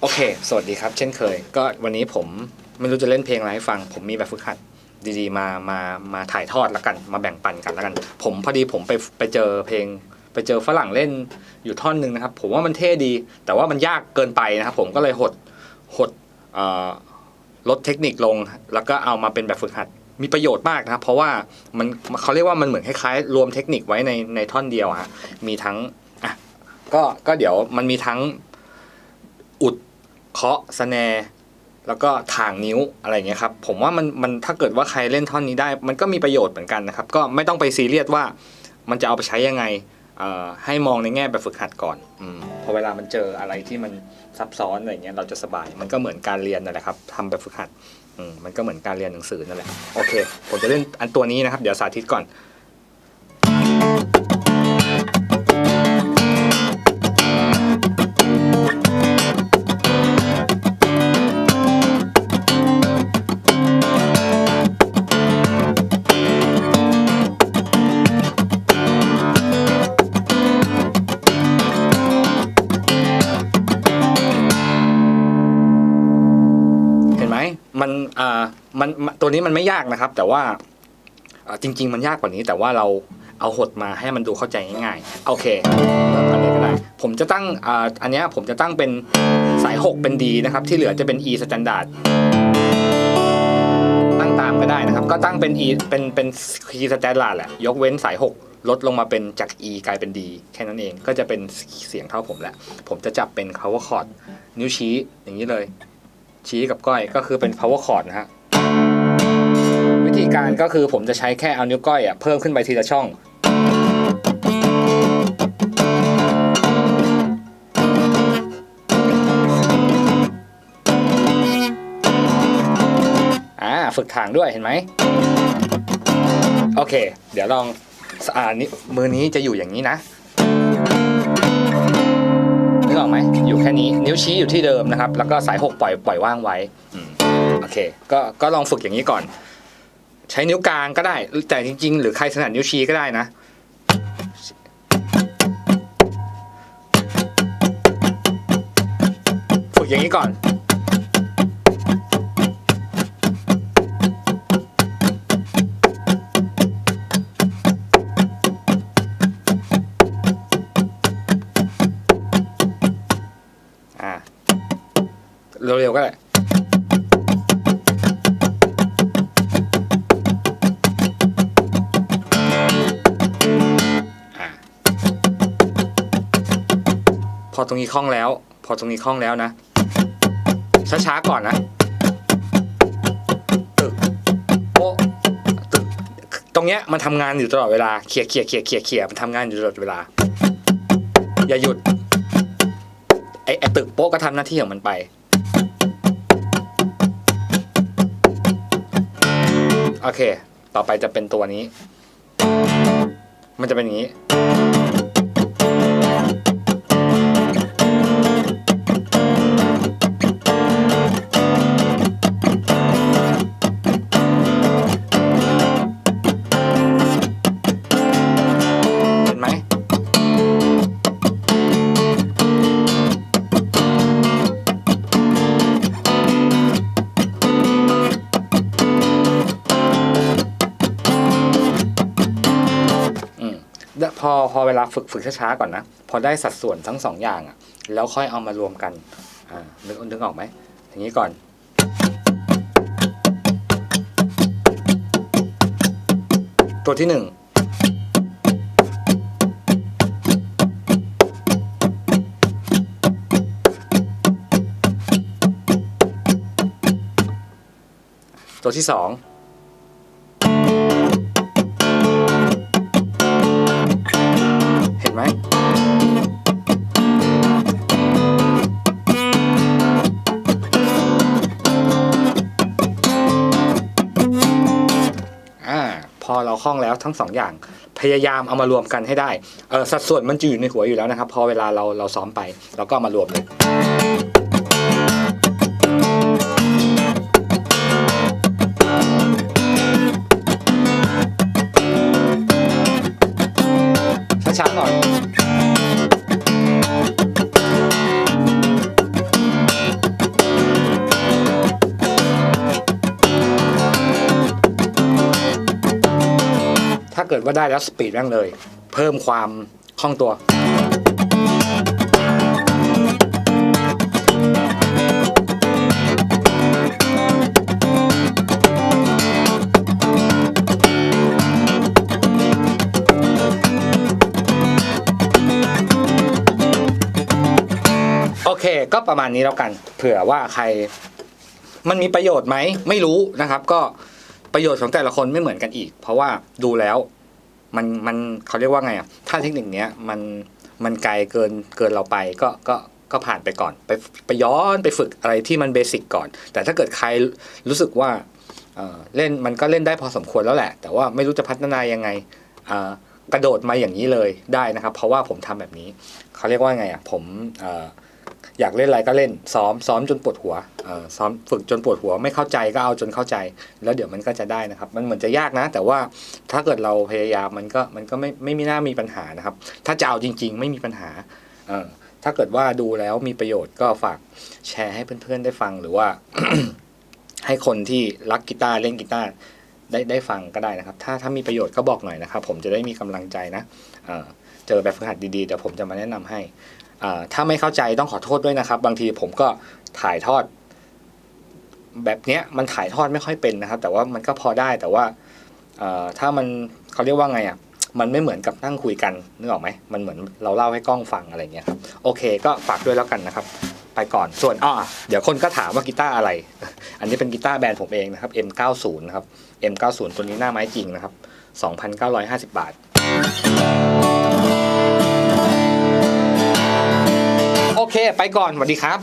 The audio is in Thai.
โอเค สวัสดีครับ เช่นเคย ก็วันนี้ผมไม่รู้จะเล่นเพลงอะไรให้ฟัง ผมมีแบบฝึกหัดดีๆ มา มา มาถ่ายทอดแล้วกัน มาแบ่งปันกันแล้วกัน ผมพอดีผมไปไปเจอเพลง ไปเจอฝรั่งเล่นอยู่ท่อนหนึ่งนะครับ ผมว่ามันเท่ดี แต่ว่ามันยากเกินไปนะครับ ผมก็เลยหด หดลดเทคนิคลง แล้วก็เอามาเป็นแบบฝึกหัด มีประโยชน์มากนะครับ เพราะว่ามันเขาเรียกว่ามันเหมือนคล้ายๆ รวมเทคนิคไว้ในในท่อนเดียวอะฮะ มีทั้ง อะ ก็ ก็เดี๋ยวมันมีทั้ง อุดเคาะสแนร์แล้วก็ถ่างนิ้วอะไรอย่างเงี้ยครับผมว่ามันมันถ้าเกิดว่าใครเล่นท่อนนี้ได้ มันก็มีประโยชน์เหมือนกันนะครับก็ไม่ต้องไปซีเรียสว่ามันจะเอาไปใช้ยังไงให้มองในแง่แบบฝึกหัดก่อนอพอเวลามันเจออะไรที่มันซับซ้อนอะไรเงี้ยเราจะสบาย มันก็เหมือนการเรียนนั่นแหละครับทำแบบฝึกหัดมมันก็เหมือนการเรียนหนังสือนั่นแหละโอเค ผมจะเล่นอันตัวนี้นะครับ เดี๋ยวสาธิตก่อน อ่ามันตัวนี้มันไม่ยากนะครับ แต่ว่าจริง ๆ มันยากกว่านี้ แต่ว่าเราเอาหดมาให้มันดูเข้าใจง่ายๆโอเคเริ่มอันนี้ก็ได้ผมจะตั้งอ่าอันนี้ผมจะตั้งเป็นสาย 6 เป็น D นะครับ ที่เหลือจะเป็น E standard ตั้งตามก็ได้นะครับ ก็ตั้งเป็น E เป็นเป็น E standard แหละ ยกเว้นสาย 6 ลดลงมาเป็นจาก E กลายเป็น D แค่นั้นเองก็จะเป็นเสียงเท่าผมแหละ ผมจะจับเป็น cover chord นิ้วชี้อย่างนี้เลย ชี้กับก้อยก็คือเป็น power chord นะฮะวิธีการก็คือผมจะใช้แค่เอานิ้วก้อยอะเพิ่มขึ้นไปทีละช่อง อ่าฝึกถางด้วยเห็นไหม โอเค เดี๋ยวลองอ่านี่มือนี้จะอยู่อย่างนี้นะ กออกไหมอยู่แค่นี้นิ้วชี้อยู่ที่เดิมนะครับ แล้วก็สายหกปล่อยปล่อยว่างไว้โอเค ก็ก็ลองฝึกอย่างนี้ก่อน ใช้นิ้วกลางก็ได้ แต่จริง ๆ หรือใครถนัดนิ้วชี้ก็ได้นะฝึกอย่างนี้ก่อน ก็ได้อ่าพอตรงนี้คล่องแล้ว พอตรงนี้คล่องแล้วนะ ช้าๆก่อนนะตึกโป๊ะตึกตรงเนี้ยมันทำงานอยู่ตลอดเวลาเคลียร์เคลียร์เคลียร์เคลียร์เคลียร์มันทำงานอยู่ตลอดเวลา อย่าหยุดไอ้ไอ้ตึกโป๊ะก็ทำหน้าที่ของมันไป โอเค ต่อไปจะเป็นตัวนี้ มันจะเป็นอย่างนี้ อพอเวลาฝึกฝึกช้าๆก่อนนะ พอได้สัดส่วนทั้งสองอย่างอะแล้วค่อยเอามารวมกันอ่านึกนึกออกไหมอย่างนี้ก่อนตัวที่หนึ่งตัวที่สอง พอเราคล่องแล้วทั้งสองอย่างพยายามเอามารวมกันให้ได้สัดส่วนมันจะอยู่ในหัวอยู่แล้วนะครับ พอเวลาเราเราซ้อมไปเราก็มารวมเลย เกิดว่าได้แล้วสปีดแม่งเลย เพิ่มความคล่องตัว โอเค ก็ประมาณนี้แล้วกัน เผื่อว่าใครมันมีประโยชน์ไหมไม่รู้นะครับ ก็ประโยชน์ของแต่ละคนไม่เหมือนกันอีก เพราะว่าดูแล้ว มันมันเขาเรียกว่าไงอะถ้าเทคนิคเนี้ยมันมันไกลเกินเกินเราไปก็ก็ก็ผ่านไปก่อน ไปไปย้อนไปฝึกอะไรที่มันเบสิกก่อน แต่ถ้าเกิดใครรู้สึกว่าเออเล่นมันก็เล่นได้พอสมควรแล้วแหละ แต่ว่าไม่รู้จะพัฒนายังไงกระโดดมาอย่างนี้เลยได้นะครับ เพราะว่าผมทำแบบนี้ เขาเรียกว่าไงอะผม อยากเล่นอะไรก็เล่น ซ้อมซ้อมจนปวดหัวซ้อมฝึกจนปวดหัว ไม่เข้าใจก็เอาจนเข้าใจ แล้วเดี๋ยวมันก็จะได้นะครับ มันเหมือนจะยากนะ แต่ว่าถ้าเกิดเราพยายามมันก็มันก็ไม่ไม่มีหน่ามีปัญหานะครับ ถ้าจะเอาจริง ๆ ไม่มีปัญหาถ้าเกิดว่าดูแล้วมีประโยชน์ก็ฝากแชร์ให้เพื่อนๆได้ฟังหรือว่า ให้คนที่รักกีตาร์เล่นกีตาร์ ได้ได้ฟังก็ได้นะครับ ถ้าถ้ามีประโยชน์ก็บอกหน่อยนะครับ ผมจะได้มีกำลังใจนะเเจอแบบฝึกหัดดีๆเดี๋ยวผมจะมาแนะนำให้ถ้าไม่เข้าใจต้องขอโทษด้วยนะครับ บางทีผมก็ถ่ายทอด แบบเนี้ยมันถ่ายทอดไม่ค่อยเป็นนะครับ แต่ว่ามันก็พอได้แต่ว่าถ้ามันเขาเรียกว่าไงอะมันไม่เหมือนกับนั่งคุยกันนึกออกไหมมันเหมือนเราเล่าให้กล้องฟังอะไรเงี้ยครับโอเค ก็ฝากด้วยแล้วกันนะครับ ไปก่อน ส่วนอ่าเดี๋ยวคนก็ถามว่ากีตาร์อะไร อันนี้เป็นกีตาร์แบรนด์ผมเองนะครับ M90 นะครับ M90 ตัวนี้หน้าไม้จริงนะครับ 2,950 บาท โอเค ไปก่อนสวัสดีครับ